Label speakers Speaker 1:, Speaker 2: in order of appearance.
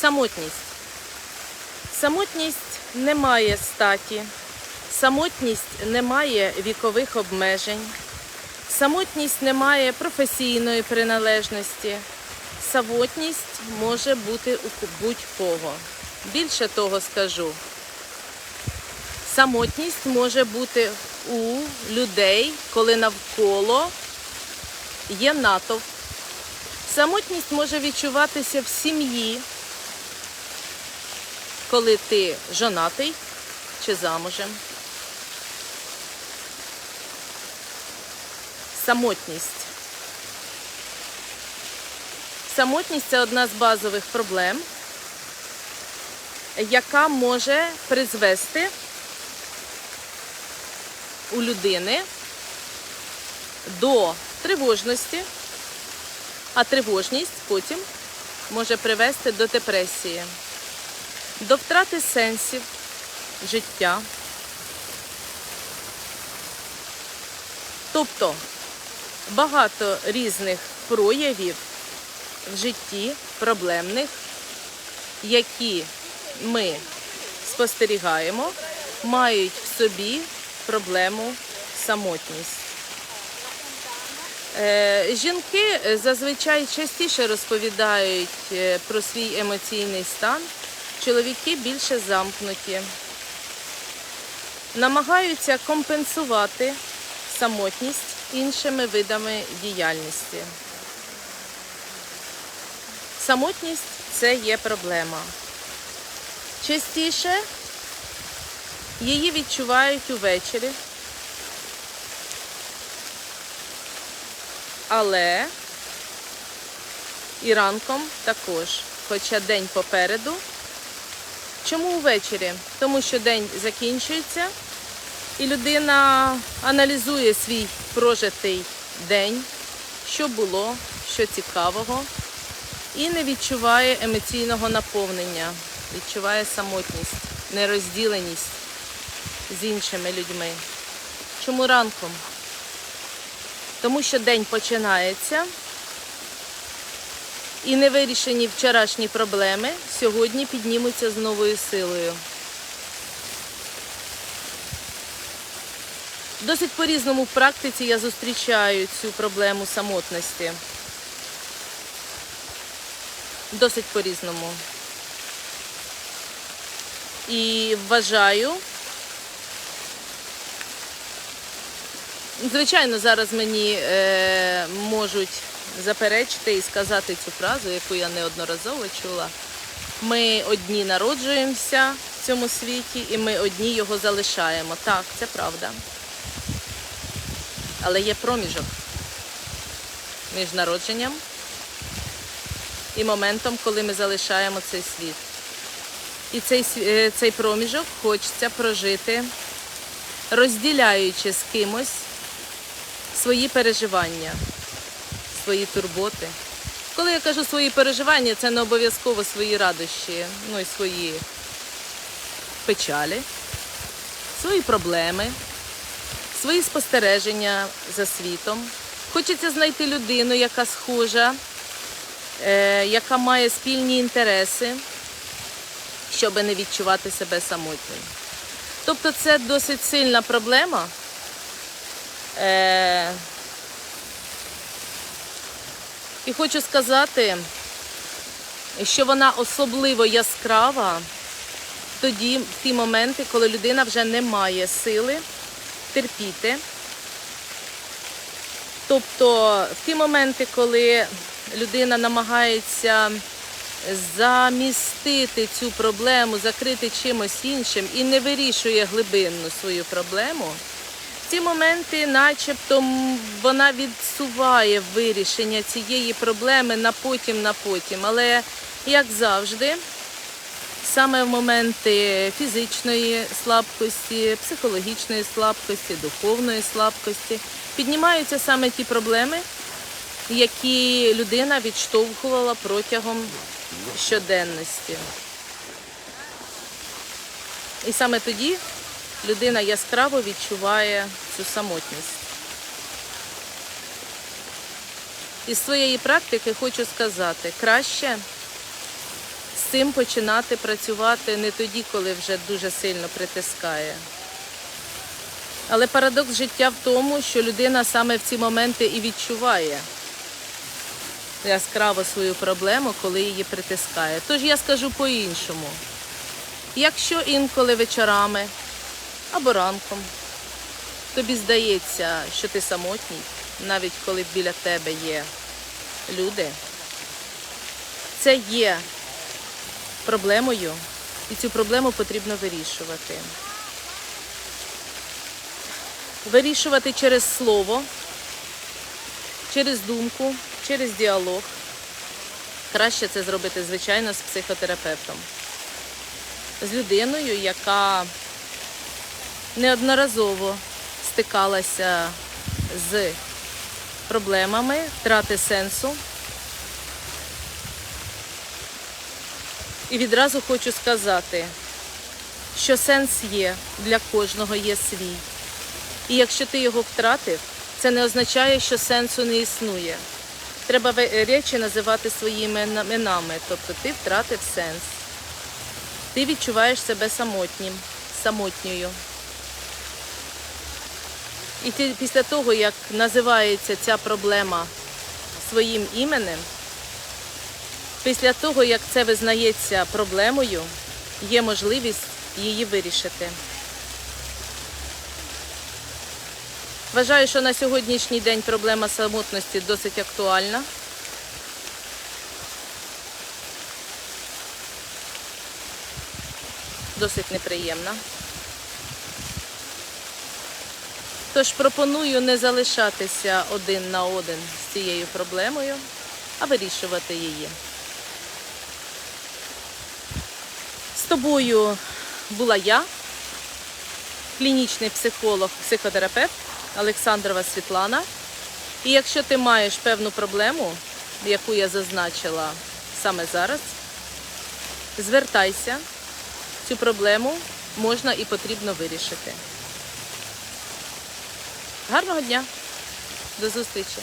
Speaker 1: Самотність. Самотність не має статі, самотність не має вікових обмежень, самотність не має професійної приналежності. Самотність може бути у будь-кого. Більше того скажу. Самотність може бути у людей, коли навколо є натовп. Самотність може відчуватися в сім'ї, коли ти жонатий чи замужем. Самотність. Самотність це одна з базових проблем, яка може призвести у людини до тривожності, а тривожність потім може привести до депресії, до втрати сенсів життя. Тобто багато різних проявів в житті проблемних, які ми спостерігаємо, мають в собі проблему самотність. Е, Жінки е, зазвичай частіше розповідають е, про свій емоційний стан, чоловіки більше замкнуті, намагаються компенсувати самотність іншими видами діяльності. Самотність це є проблема. Частіше її відчувають увечері, але і ранком також, хоча день попереду. Чому увечері? Тому що день закінчується, і людина аналізує свій прожитий день, що було, що цікавого, і не відчуває емоційного наповнення, відчуває самотність, нерозділеність з іншими людьми. Чому ранком? Тому що день починається і невирішені вчорашні проблеми сьогодні піднімуться з новою силою. Досить по-різному в практиці я зустрічаю цю проблему самотності. Досить по-різному. І вважаю, звичайно, зараз мені е, можуть заперечити і сказати цю фразу, яку я неодноразово чула. Ми одні народжуємося в цьому світі і ми одні його залишаємо. Так, це правда. Але є проміжок між народженням і моментом, коли ми залишаємо цей світ. І цей, е, цей проміжок хочеться прожити, розділяючи з кимось свої переживання, свої турботи. Коли я кажу свої переживання, це не обов'язково свої радощі, ну і свої печалі, свої проблеми, свої спостереження за світом. Хочеться знайти людину, яка схожа, е, яка має спільні інтереси, щоб не відчувати себе самотнім. Тобто це досить сильна проблема. Е, і хочу сказати, що вона особливо яскрава тоді, в ті моменти, коли людина вже не має сили терпіти. Тобто в ті моменти, коли людина намагається замістити цю проблему, закрити чимось іншим і не вирішує глибинну свою проблему, ці моменти, начебто, вона відсуває вирішення цієї проблеми на потім, на потім. Але, як завжди, саме в моменти фізичної слабкості, психологічної слабкості, духовної слабкості піднімаються саме ті проблеми, які людина відштовхувала протягом щоденності. І саме тоді людина яскраво відчуває цю самотність. Із своєї практики хочу сказати, краще з цим починати працювати не тоді, коли вже дуже сильно притискає. Але парадокс життя в тому, що людина саме в ці моменти і відчуває яскраво свою проблему, коли її притискає. Тож я скажу по-іншому. Якщо інколи вечорами або ранком тобі здається, що ти самотній, навіть коли біля тебе є люди, це є проблемою, і цю проблему потрібно вирішувати. Вирішувати через слово, через думку, через діалог. Краще це зробити, звичайно, з психотерапевтом, з людиною, яка неодноразово стикалася з проблемами втрати сенсу. І відразу хочу сказати, що сенс є, для кожного є свій. І якщо ти його втратив, це не означає, що сенсу не існує. Треба речі називати своїми іменами, тобто ти втратив сенс. Ти відчуваєш себе самотнім, самотньою. І після того, як називається ця проблема своїм іменем, після того, як це визнається проблемою, є можливість її вирішити. Вважаю, що на сьогоднішній день проблема самотності досить актуальна. Досить неприємна. Тож пропоную не залишатися один на один з цією проблемою, а вирішувати її. З тобою була я, клінічний психолог, психотерапевт Олександрова Світлана. І якщо ти маєш певну проблему, яку я зазначила саме зараз, звертайся, цю проблему можна і потрібно вирішити. Гарного дня! До зустрічі!